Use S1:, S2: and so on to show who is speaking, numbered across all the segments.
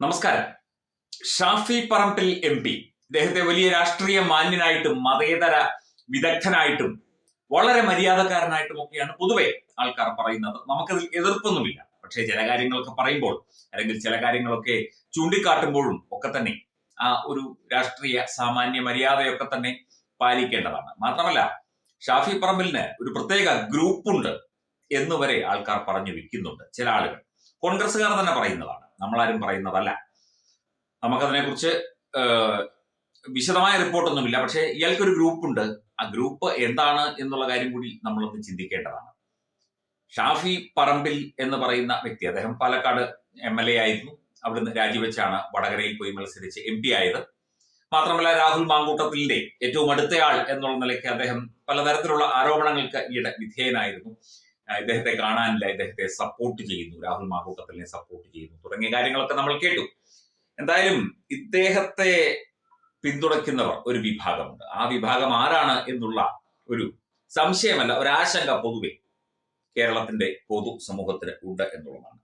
S1: നമസ്കാരം. Shafi Parambil M P. ഇദ്ദേഹത്തെ വലിയ രാഷ്ട്രീയ മാന്യനായിട്ടും മതേതര വിദഗ്ധനായിട്ടും വളരെ മര്യാദക്കാരനായിട്ടും ഒക്കെയാണ് പൊതുവെ ആൾക്കാർ പറയുന്നത്. നമുക്കതിൽ എതിർപ്പൊന്നുമില്ല. പക്ഷേ ചില കാര്യങ്ങളൊക്കെ പറയുമ്പോൾ അല്ലെങ്കിൽ ചില കാര്യങ്ങളൊക്കെ ചൂണ്ടിക്കാട്ടുമ്പോഴും ഒക്കെ തന്നെ ആ ഒരു രാഷ്ട്രീയ സാമാന്യ മര്യാദയൊക്കെ തന്നെ പാലിക്കേണ്ടതാണ്. മാത്രമല്ല ഷാഫി പറമ്പിലിന് ഒരു പ്രത്യേക ഗ്രൂപ്പുണ്ട് എന്ന് വരെ ആൾക്കാർ പറഞ്ഞു വിൽക്കുന്നുണ്ട് ചില ആളുകൾ. കോൺഗ്രസ്സുകാർ തന്നെ പറയുന്നതാണ്. നമ്മളാരും പറയുന്നതല്ല. നമുക്കതിനെക്കുറിച്ച് വിശദമായ റിപ്പോർട്ടൊന്നുമില്ല. പക്ഷേ ഇയാൾക്കൊരു ഗ്രൂപ്പുണ്ട്. ആ ഗ്രൂപ്പ് എന്താണ് എന്നുള്ള കാര്യം കൂടി നമ്മളൊന്ന് ചിന്തിക്കേണ്ടതാണ്. ഷാഫി പറമ്പിൽ എന്ന് പറയുന്ന വ്യക്തി അദ്ദേഹം പാലക്കാട് എം എൽ എ ആയിരുന്നു. അവിടുന്ന് രാജിവെച്ചാണ് വടകരയിൽ പോയി മത്സരിച്ച് എം പി ആയത്. മാത്രമല്ല രാഹുൽ മാങ്കൂട്ടത്തിന്റെ ഏറ്റവും അടുത്തയാൾ എന്നുള്ള നിലയ്ക്ക് അദ്ദേഹം പലതരത്തിലുള്ള ആരോപണങ്ങൾക്ക് ഈയിടെ വിധേയനായിരുന്നു. ഇദ്ദേഹത്തെ കാണാനില്ല ഇദ്ദേഹത്തെ സപ്പോർട്ട് ചെയ്യുന്നു. രാഹുൽ മാങ്കൂട്ടത്തിലിനെ സപ്പോർട്ട് ചെയ്യുന്നു. തുടങ്ങിയ കാര്യങ്ങളൊക്കെ നമ്മൾ കേട്ടു. എന്തായാലും ഇദ്ദേഹത്തെ പിന്തുണയ്ക്കുന്നവർ ഒരു വിഭാഗമുണ്ട്. ആ വിഭാഗം ആരാണ് എന്നുള്ള ഒരു സംശയമല്ല ഒരു ആശങ്ക പൊതുവെ കേരളത്തിന്റെ പൊതു സമൂഹത്തിന് ഉണ്ട് എന്നുള്ളതാണ്.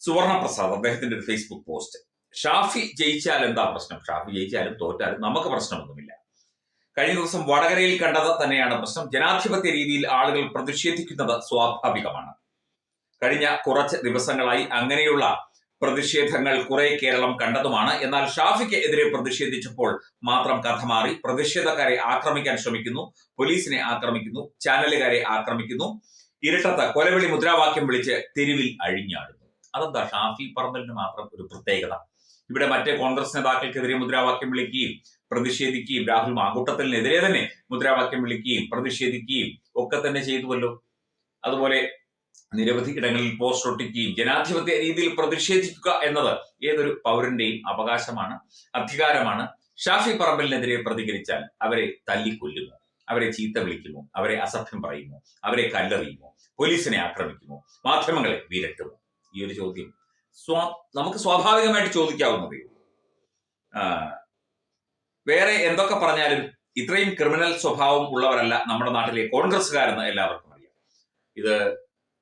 S1: സുവർണ പ്രസാദ് അദ്ദേഹത്തിന്റെ ഒരു ഫേസ്ബുക്ക് പോസ്റ്റ് ഷാഫി ജയിച്ചാൽ എന്താ പ്രശ്നം? ഷാഫി ജയിച്ചാലും തോറ്റാലും നമുക്ക് പ്രശ്നമൊന്നുമില്ല. കഴിഞ്ഞ ദിവസം വടകരയിൽ കണ്ടത് തന്നെയാണ് പ്രശ്നം. ജനാധിപത്യ രീതിയിൽ ആളുകൾ പ്രതിഷേധിക്കുന്നത് സ്വാഭാവികമാണ്. കഴിഞ്ഞ കുറച്ച് ദിവസങ്ങളായി അങ്ങനെയുള്ള പ്രതിഷേധങ്ങൾ കുറെ കേരളം കണ്ടതുമാണ്. എന്നാൽ ഷാഫിക്ക് എതിരെ പ്രതിഷേധിച്ചപ്പോൾ മാത്രം കഥ മാറി. പ്രതിഷേധക്കാരെ ആക്രമിക്കാൻ ശ്രമിക്കുന്നു. പോലീസിനെ ആക്രമിക്കുന്നു. ചാനലുകാരെ ആക്രമിക്കുന്നു. ഇരട്ടത്ത് കൊലവിളി മുദ്രാവാക്യം വിളിച്ച് തെരുവിൽ അഴിഞ്ഞാടുന്നു. അതെന്താ? ഷാഫി പറമ്പലിന് മാത്രം ഒരു പ്രത്യേകത. ഇവിടെ മറ്റേ കോൺഗ്രസ് നേതാക്കൾക്കെതിരെ മുദ്രാവാക്യം വിളിക്കുകയും പ്രതിഷേധിക്കുകയും രാഹുൽ മാങ്കൂട്ടത്തിനെതിരെ തന്നെ മുദ്രാവാക്യം വിളിക്കുകയും പ്രതിഷേധിക്കുകയും ഒക്കെ തന്നെ ചെയ്തുവല്ലോ. അതുപോലെ നിരവധി ഇടങ്ങളിൽ പോസ്റ്റ് ഒട്ടിക്കുകയും ജനാധിപത്യ രീതിയിൽ പ്രതിഷേധിക്കുക എന്നത് ഏതൊരു പൗരന്റെയും അവകാശമാണ് അധികാരമാണ്. ഷാഫി പറമ്പലിനെതിരെ പ്രതികരിച്ചാൽ അവരെ തല്ലിക്കൊല്ലുമോ അവരെ ചീത്ത വിളിക്കുമോ അവരെ അസഭ്യം പറയുമോ അവരെ കല്ലെറിയുമോ പോലീസിനെ ആക്രമിക്കുമോ മാധ്യമങ്ങളെ വിരട്ടുമോ? ഈ ഒരു ചോദ്യം സ്വാ നമുക്ക് സ്വാഭാവികമായിട്ട് ചോദിക്കാവുന്നതേ വേറെ എന്തൊക്കെ പറഞ്ഞാലും ഇത്രയും ക്രിമിനൽ സ്വഭാവം ഉള്ളവരല്ല നമ്മുടെ നാട്ടിലെ കോൺഗ്രസ്സുകാരെന്ന് എല്ലാവർക്കും അറിയാം. ഇത്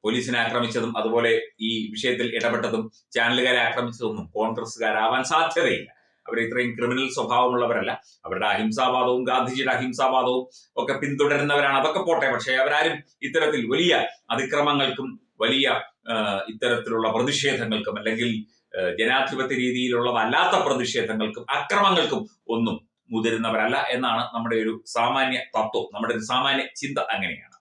S1: പോലീസിനെ ആക്രമിച്ചതും അതുപോലെ ഈ വിഷയത്തിൽ ഇടപെട്ടതും ചാനലുകാരെ ആക്രമിച്ചതൊന്നും കോൺഗ്രസ്സുകാരാവാൻ സാധ്യതയില്ല. അവർ ഇത്രയും ക്രിമിനൽ സ്വഭാവമുള്ളവരല്ല. അവരുടെ അഹിംസാവാദവും ഗാന്ധിജിയുടെ അഹിംസാവാദവും ഒക്കെ പിന്തുടരുന്നവരാണ്. അതൊക്കെ പോട്ടെ പക്ഷേ അവരാരും ഇത്തരത്തിൽ വലിയ അതിക്രമങ്ങൾക്കും വലിയ ഇത്തരത്തിലുള്ള പ്രതിഷേധങ്ങൾക്കും അല്ലെങ്കിൽ ജനാധിപത്യ രീതിയിലുള്ളതല്ലാത്ത പ്രതിഷേധങ്ങൾക്കും അക്രമങ്ങൾക്കും ഒന്നും മുതിരുന്നവരല്ല എന്നാണ് നമ്മുടെ ഒരു സാമാന്യ തത്വം നമ്മുടെ ഒരു സാമാന്യ ചിന്ത അങ്ങനെയാണ്.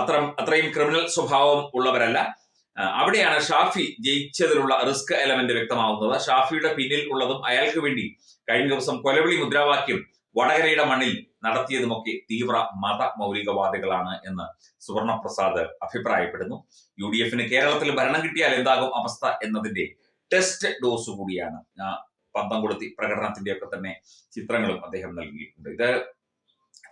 S1: അത്ര അത്രയും ക്രിമിനൽ സ്വഭാവം ഉള്ളവരല്ല. അവിടെയാണ് ഷാഫി ജയിച്ചതിലുള്ള റിസ്ക് എലമെന്റ് വ്യക്തമാവുന്നത്. ഷാഫിയുടെ പിന്നിൽ ഉള്ളതും അയാൾക്ക് വേണ്ടി കഴിഞ്ഞ ദിവസം കൊലവിളി മുദ്രാവാക്യം വടകരയുടെ മണ്ണിൽ നടത്തിയതുമൊക്കെ തീവ്ര മത മൗലികവാദികളാണ് എന്ന് സുവർണപ്രസാദ് അഭിപ്രായപ്പെടുന്നു. യു ഡി എഫിന് കേരളത്തിൽ ഭരണം കിട്ടിയാൽ എന്താകും അവസ്ഥ എന്നതിന്റെ ടെസ്റ്റ് ഡോസ് കൂടിയാണ്. ആ പന്തം കൊടുത്തി പ്രകടനത്തിന്റെ ഒക്കെ തന്നെ ചിത്രങ്ങളും അദ്ദേഹം നൽകിയിട്ടുണ്ട്. ഇത്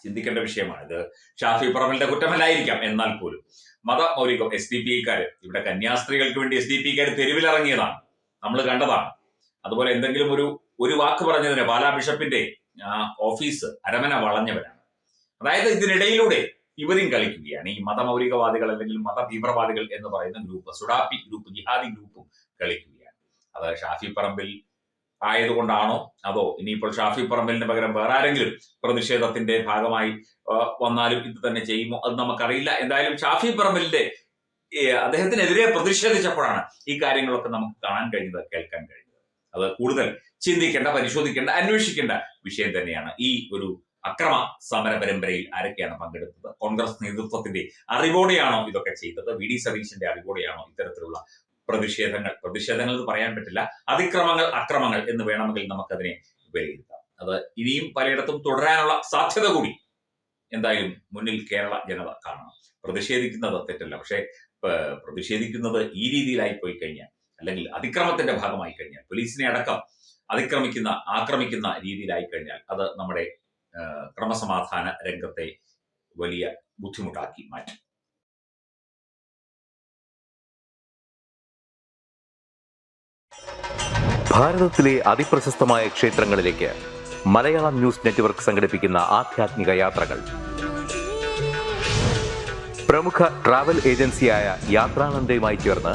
S1: ചിന്തിക്കേണ്ട വിഷയമാണ്. ഇത് ഷാഫി പറമ്പലിന്റെ കുറ്റമല്ലായിരിക്കാം. എന്നാൽ പോലും മത മൗലികം എസ് ഡി പി ഐക്കാര് ഇവിടെ കന്യാസ്ത്രീകൾക്ക് വേണ്ടി എസ് ഡി പി ഐക്കാർ തെരുവിലിറങ്ങിയതാണ്. നമ്മൾ കണ്ടതാണ്. അതുപോലെ എന്തെങ്കിലും ഒരു ഒരു വാക്ക് പറഞ്ഞതിന് ബാലാ ബിഷപ്പിന്റെ ഓഫീസ് അരമന വളഞ്ഞവരാണ്. അതായത് ഇതിനിടയിലൂടെ ഇവരും കളിക്കുകയാണ്. ഈ മതമൗലികവാദികൾ അല്ലെങ്കിൽ മത തീവ്രവാദികൾ എന്ന് പറയുന്ന ഗ്രൂപ്പ് സുഡാപ്പി ഗ്രൂപ്പ് ജിഹാദി ഗ്രൂപ്പും കളിക്കുകയാണ്. അത് ഷാഫി പറമ്പിൽ ആയതുകൊണ്ടാണോ അതോ ഇനിയിപ്പോൾ ഷാഫി പറമ്പലിന് പകരം വേറെ ആരെങ്കിലും പ്രതിഷേധത്തിന്റെ ഭാഗമായി വന്നാലും ഇത് തന്നെ ചെയ്യുമോ അത് നമുക്കറിയില്ല. എന്തായാലും ഷാഫി പറമ്പലിന്റെ അദ്ദേഹത്തിനെതിരെ പ്രതിഷേധിച്ചപ്പോഴാണ് ഈ കാര്യങ്ങളൊക്കെ നമുക്ക് കാണാൻ കഴിഞ്ഞത് കേൾക്കാൻ കഴിഞ്ഞത്. അത് കൂടുതൽ ചിന്തിക്കേണ്ട പരിശോധിക്കേണ്ട അന്വേഷിക്കേണ്ട വിഷയം തന്നെയാണ്. ഈ ഒരു അക്രമ സമര പരമ്പരയിൽ ആരൊക്കെയാണ് പങ്കെടുത്തത്? കോൺഗ്രസ് നേതൃത്വത്തിന്റെ അറിവോടെയാണോ ഇതൊക്കെ ചെയ്തത്? വി ഡി സതീശന്റെ അറിവോടെയാണോ ഇത്തരത്തിലുള്ള പ്രതിഷേധങ്ങൾ? പ്രതിഷേധങ്ങൾ എന്ന് പറയാൻ പറ്റില്ല. അതിക്രമങ്ങൾ അക്രമങ്ങൾ എന്ന് വേണമെങ്കിൽ നമുക്കതിനെ വിലയിരുത്താം. അത് ഇനിയും പലയിടത്തും തുടരാനുള്ള സാധ്യത കൂടി എന്തായാലും മുന്നിൽ കേരള ജനത കാണണം. പ്രതിഷേധിക്കുന്നത് തെറ്റല്ല. പക്ഷേ പ്രതിഷേധിക്കുന്നത് ഈ രീതിയിലായി പോയി കഴിഞ്ഞാൽ അല്ലെങ്കിൽ അതിക്രമത്തിന്റെ ഭാഗമായി കഴിഞ്ഞാൽ പോലീസിനെ അടക്കം അതിക്രമിക്കുന്ന ആക്രമിക്കുന്ന രീതിയിലായി കഴിഞ്ഞാൽ അത് നമ്മുടെ ക്രമസമാധാന രംഗത്തെ വലിയ ബുദ്ധിമുട്ടാക്കി മാറ്റും.
S2: ഭാരതത്തിലെ അതിപ്രശസ്തമായ ക്ഷേത്രങ്ങളിലേക്ക് മലയാളം ന്യൂസ് നെറ്റ്വർക്ക് സംഘടിപ്പിക്കുന്ന ആധ്യാത്മിക യാത്രകൾ. പ്രമുഖ ട്രാവൽ ഏജൻസിയായ യാത്രാനന്ദയുമായി ചേർന്ന്